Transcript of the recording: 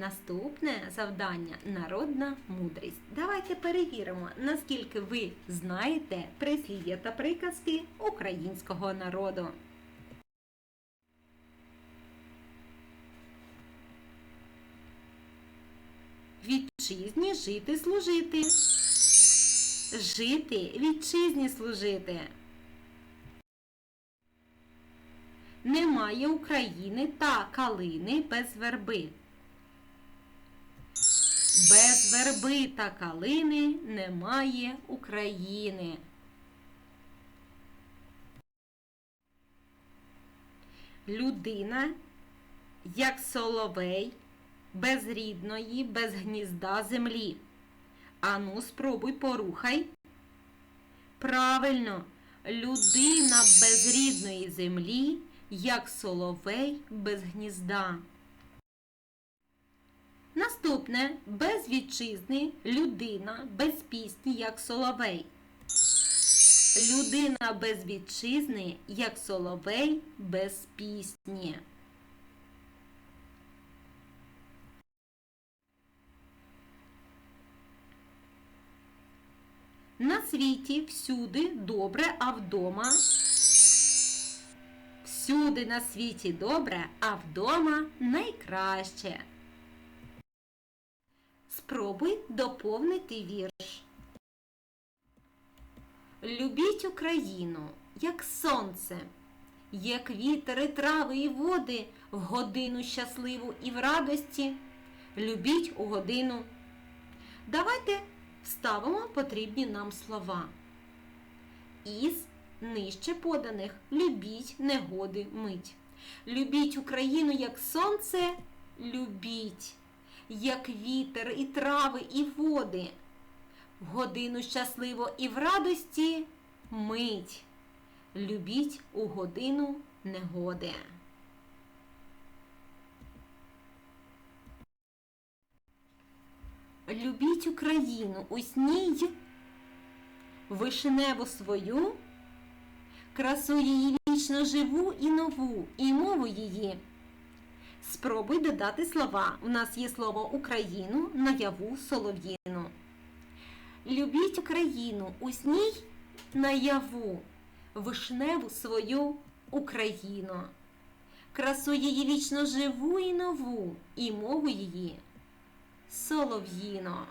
Наступне завдання народна мудрість. Давайте перевіримо, наскільки ви знаєте прислів'я та приказки українського народу. Вітчизні жити служити. Жити вітчизні служити. Немає України та калини без верби. Верби та калини немає України. Людина, як соловей, без рідної, без гнізда землі. Ану, спробуй порухай. Правильно, людина без рідної землі, як соловей без гнізда. Наступне без вітчизни людина без пісні, як соловей. Людина без вітчизни, як соловей без пісні. На світі всюди добре, а вдома. Всюди на світі добре, а вдома найкраще. Спробуй доповнити вірш. Любіть Україну, як сонце, як вітер і трави і води в годину щасливу і в радості. Любіть у годину. Давайте вставимо потрібні нам слова. Із нижче поданих любіть негоди мить. Любіть Україну, як сонце, любіть, як вітер і трави, і води. В годину щасливо і в радості мить. Любіть у годину негоди. Любіть Україну усній, вишневу свою, красу її вічно живу і нову, і мову її. Спробуй додати слова. У нас є слово Україну, наяву солов'їну. Любіть Україну усній наяву, вишневу свою Україну, красу її вічно живу і нову, і мову її солов'їно.